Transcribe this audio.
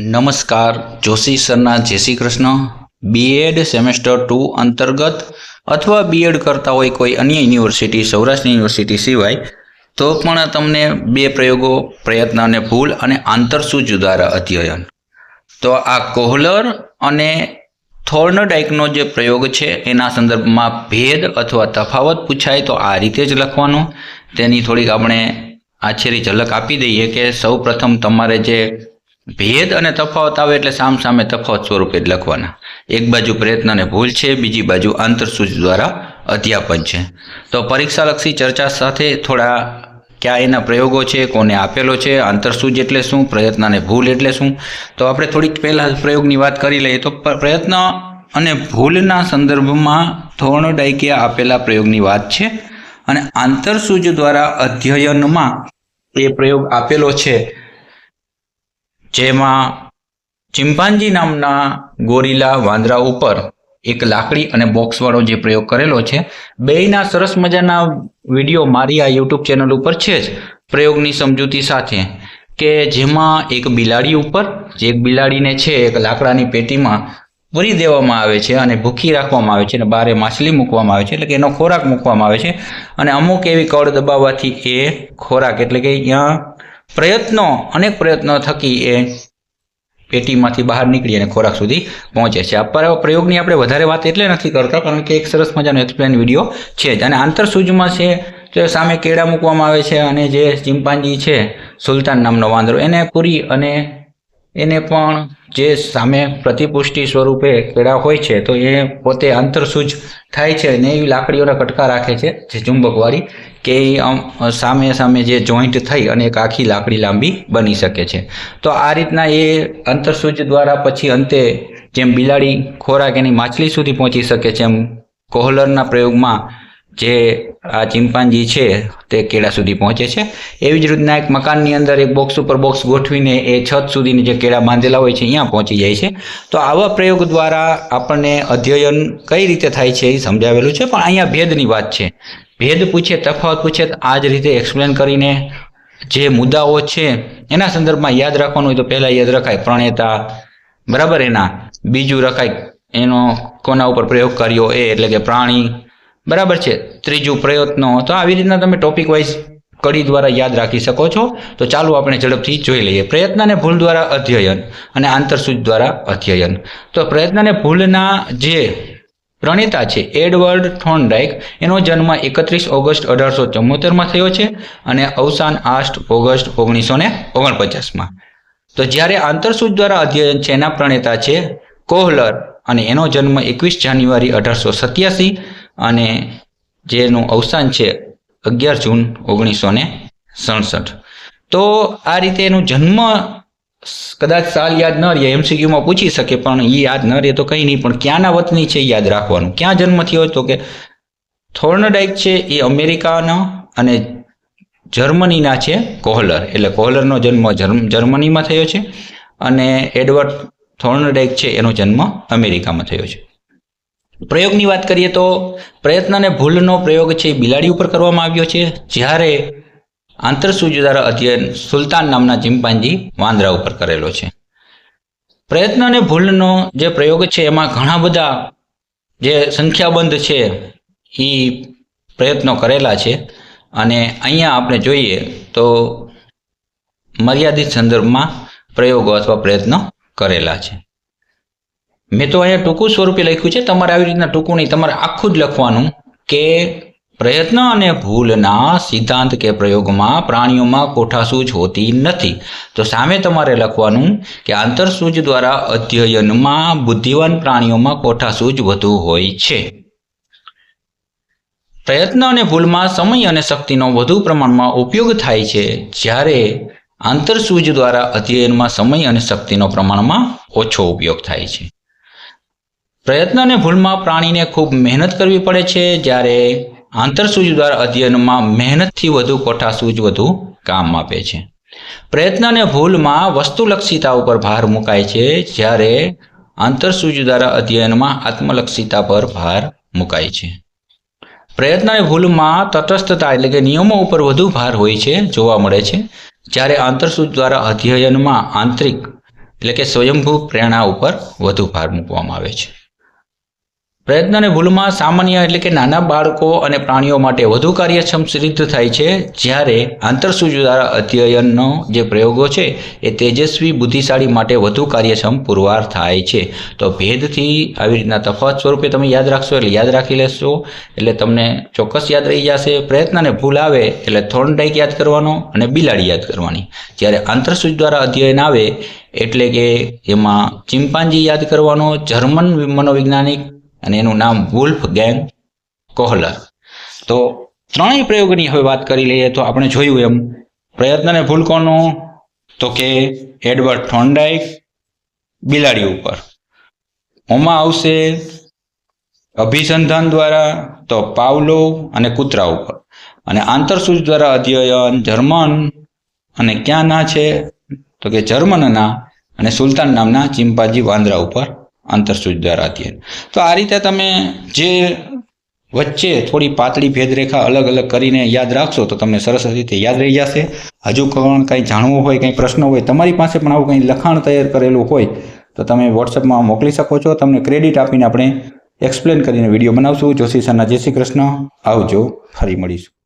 નમસ્કાર, Joshi સરના Jai Shri Krishna. B Ed semester two અંતર્ગત અથવા બીએડ કરતા હોય કોઈ અન્ય યુનિવર્સિટી સૌરાષ્ટ્ર યુનિવર્સિટી સિવાય, તો પણ તમને બે પ્રયોગો, પ્રયત્ન અને ભૂલ અને આંતરસૂચ દ્વારા અધ્યયન. તો આ કોહલર અને થોર્નડાઇકનો જે પ્રયોગ છે, એના સંદર્ભમાં ભેદ અથવા તફાવત પૂછાય તો આ રીતે જ લખવાનો. તેની થોડીક આપણે આછેરી ઝલક આપી દઈએ કે સૌ પ્રથમ તમારે જે ભેદ અને તફાવત આવે એટલે સામ સામે તફાવત સ્વરૂપે જ લખવાના. એક બાજુ પ્રયત્ન અને ભૂલ છે, બીજી બાજુ આંતરસૂચ દ્વારા અધ્યાપન છે. તો પરીક્ષાલક્ષી ચર્ચા સાથે થોડા ક્યાં એના પ્રયોગો છે, કોને આપેલો છે આંતરસૂજ એટલે શું, પ્રયત્ન અને ભૂલ એટલે શું? તો આપણે થોડીક પહેલાં પ્રયોગની વાત કરી લઈએ તો પ્રયત્ન અને ભૂલના સંદર્ભમાં થોર્નડાઇકે આપેલા પ્રયોગની વાત છે અને આંતરસૂજ દ્વારા અધ્યયનમાં એ પ્રયોગ આપેલો છે. જેમાં ચિમ્પાન્જી નામના ગોરીલા વાંદરા ઉપર એક લાકડી અને બોક્સવાળો જે પ્રયોગ કરેલો છે, બેયના સરસ મજાના વીડિયો મારી આ યુટ્યુબ ચેનલ ઉપર છે જ પ્રયોગની સમજૂતી સાથે કે જેમાં એક બિલાડી ઉપર, જે એક બિલાડીને છે, એક લાકડાની પેટીમાં પૂરી દેવામાં આવે છે અને ભૂખી રાખવામાં આવે છે અને બારે માછલી મૂકવામાં આવે છે, એટલે કે એનો ખોરાક મૂકવામાં આવે છે અને અમુક એવી કળ દબાવવાથી એ ખોરાક, એટલે કે અહીંયા પ્રયત્નો, અનેક પ્રયત્નો થકી એ પેટીમાંથી બહાર નીકળી અને ખોરાક સુધી પહોંચે છે. આ પર- પ્રયોગની આપણે વધારે વાત એટલે નથી કરતા, કારણ કે એક સરસ મજાનો એક્સપ્લેન વીડિયો છે જ. અને આંતરસૂજમાં છે, તો સામે કેળા મૂકવામાં આવે છે અને જે ચિમ્પાન્જી છે, સુલતાન નામનો વાંદરો, એને પૂરી અને એને પણ જે સામે પ્રતિપુષ્ટિ સ્વરૂપે કેળા હોય છે, તો એ પોતે આંતરસૂજ થાય છે અને એવી લાકડીઓના કટકા રાખે છે, જે ચુંબકવાળી કે સામે સામે જે જોઈન્ટ થઈ અને એક આખી લાકડી લાંબી બની શકે છે. તો આ રીતના એ અંતરસૂજ દ્વારા પછી અંતે જેમ બિલાડી ખોરાક એની માછલી સુધી પહોંચી શકે છે એમ કોહલરના પ્રયોગમાં જે આ ચિંપાંજી છે તે કેળા સુધી પહોંચે છે. એવી જ રીતના એક મકાનની અંદર એક બોક્સ ઉપર બોક્સ ગોઠવીને એ છત સુધીની જે કેળા બાંધેલા હોય છે અહીંયા પહોંચી જાય છે. તો આવા પ્રયોગ દ્વારા આપણને અધ્યયન કઈ રીતે થાય છે એ સમજાવેલું છે? પણ અહીંયા ભેદની વાત છે. ભેદ પૂછે, તફાવત પૂછે આ જ રીતે એક્સપ્લેન કરીને જે મુદ્દાઓ છે, એના સંદર્ભમાં યાદ રાખવાનું હોય તો પહેલાં યાદ રખાય. પ્રણેતા, બરાબર એના. બીજું રખાય, એનો કોના ઉપર પ્રયોગ કર્યો એ, એટલે કે પ્રાણી, બરાબર છે. ત્રીજું પ્રયત્નો. તો આવી રીતના તમે ટોપિક વાઇઝ કડી દ્વારા યાદ રાખી શકો છો. તો ચાલો આપણે ઝડપથી જોઈ લઈએ. પ્રયત્નને ભૂલ દ્વારા અધ્યયન અને આંતરસૂચ દ્વારા અધ્યયન. તો પ્રયત્નને ભૂલના જે પ્રણેતા છે, એડવર્ડ થોર્નડાઇક એનો જન્મ એકત્રીસ ઓગસ્ટ અઢારસો ચુમ્મોતેરમાં થયો છે અને અવસાન આઠ ઓગસ્ટ ઓગણીસો ને ઓગણપચાસમાં. તો જ્યારે આંતરસૂચ દ્વારા અધ્યયન છે એના પ્રણેતા છે? કોહલર. અને એનો જન્મ એકવીસ જાન્યુઆરી અઢારસો સત્યાસી અને જેનું અવસાન છે અગિયાર જૂન ઓગણીસો ને સડસઠ. તો આ રીતે એનું જન્મ કદાચ સાલ યાદ ન રહે, એમસીક્યુમાં પૂછી શકે, પણ એ યાદ ન રહે તો કંઈ નહીં, પણ ક્યાંના વતની છે યાદ રાખવાનું? ક્યાં જન્મ થયો તો કે? થોર્નડાઇક છે એ અમેરિકાનો અને જર્મનીના છે કોહલર. એટલે કોહલરનો જન્મ જર્મ- જર્મનીમાં થયો છે અને એડવર્ડ થોર્નડાઇક છે એનો જન્મ અમેરિકામાં થયો છે. પ્રયોગની વાત કરીએ તો પ્રયત્ન અને ભૂલનો પ્રયોગ છે બિલાડી ઉપર કરવામાં આવ્યો છે. જ્યારે આંતરસૂચ દ્વારા અધ્યયન સુલતાન નામના ચિમ્પાન્જી વાંદરા ઉપર કરેલો છે. પ્રયત્ન અને ભૂલનો જે પ્રયોગ છે, એમાં ઘણા બધા જે સંખ્યાબંધ છે એ પ્રયત્નો કરેલા છે. અને અહીંયા આપણે જોઈએ તો મર્યાદિત સંદર્ભમાં પ્રયોગો અથવા પ્રયત્નો કરેલા છે. મેં તો અહીંયા ટૂંકું સ્વરૂપે લખ્યું છે. તમારે આવી રીતના ટૂંકું નહીં, તમારે આખું જ લખવાનું કે પ્રયત્ન અને ભૂલના સિદ્ધાંત કે પ્રયોગમાં પ્રાણીઓમાં કોઠાસૂજ હોતી નથી. તો સામે તમારે લખવાનું કે આંતરસૂજ દ્વારા અધ્યયનમાં બુદ્ધિવાન પ્રાણીઓમાં કોઠાસૂજ વધુ હોય છે. પ્રયત્ન અને ભૂલમાં સમય અને શક્તિનો વધુ પ્રમાણમાં ઉપયોગ થાય છે જ્યારે આંતરસૂજ દ્વારા અધ્યયનમાં સમય અને શક્તિનો પ્રમાણમાં ઓછો ઉપયોગ થાય છે. પ્રયત્ન અને ભૂલમાં પ્રાણીને ખૂબ મહેનત કરવી પડે છે જ્યારે આંતરસૂચ દ્વારા અધ્યયનમાં મહેનતથી વધુ કોઠાસૂજ વધુ કામ આપે છે. પ્રયત્ન અને ભૂલમાં વસ્તુલક્ષિતા ઉપર ભાર મુકાય છે, જ્યારે આંતરસૂજ દ્વારા અધ્યયનમાં આત્મલક્ષિતા પર ભાર મુકાય છે. પ્રયત્ન અને ભૂલમાં તટસ્થતા એટલે કે નિયમો ઉપર વધુ ભાર હોય છે, જોવા મળે છે. જ્યારે આંતરસૂજ દ્વારા અધ્યયનમાં આંતરિક એટલે કે સ્વયંભૂ પ્રેરણા ઉપર વધુ ભાર મૂકવામાં આવે છે. પ્રયત્ન અને ભૂલમાં સામાન્ય એટલે કે નાના બાળકો અને પ્રાણીઓ માટે વધુ કાર્યક્ષમ સિદ્ધ થાય છે જ્યારે આંતરસૂજ દ્વારા અધ્યયનનો જે પ્રયોગો છે એ તેજસ્વી બુદ્ધિશાળી માટે વધુ કાર્યક્ષમ પુરવાર થાય છે. તો ભેદથી આવી રીતના તફાવત સ્વરૂપે તમે યાદ રાખશો એટલે યાદ રાખી લેશો. એટલે તમને ચોક્કસ યાદ રહી જશે. પ્રયત્ન અને ભૂલ આવે એટલે થોર્નડાઇક યાદ કરવાનો અને બિલાડી યાદ કરવાની. જ્યારે આંતરસૂજ દ્વારા અધ્યયન આવે એટલે કે એમાં ચિમ્પાન્જી યાદ કરવાનો, જર્મન મનોવૈજ્ઞાનિક અને એનું નામ વુલ્ફ ગેંગ કોહલર તો ત્રણેય પ્રયોગની હવે વાત કરી લઈએ તો આપણે જોયું એમ. પ્રયત્નને ભૂલ કોનો તો કે એડવર્ડ થોન્ડાઇક બિલાડી ઉપર. ઓમાં આવશે અભિસંધાન દ્વારા તો પાવલો અને કૂતરા ઉપર. અને આંતરસૂજ દ્વારા અધ્યયન જર્મન અને ક્યાં ના છે? તો કે જર્મનના અને સુલતાન નામના ચિમ્પાજી વાંદરા ઉપર. આંતરસૂજ દ્વારા અધ્યયન તો આ રીતે તમે જે વચ્ચે થોડી પાતળી ભેદરેખા અલગ અલગ કરીને યાદ રાખશો તો તમને સરસ રીતે યાદ રહી જશે. હજુ પણ કંઈ જાણવું હોય, કંઈ પ્રશ્ન હોય, તમારી પાસે પણ આવું કંઈ લખાણ તૈયાર કરેલું હોય, તો તમે વોટ્સઅપમાં મોકલી શકો છો. તમને ક્રેડિટ આપીને આપણે એક્સપ્લેન કરીને વીડિયો બનાવશું. જોશી સરના જય શ્રી કૃષ્ણ. આવજો. ફરી મળીશું.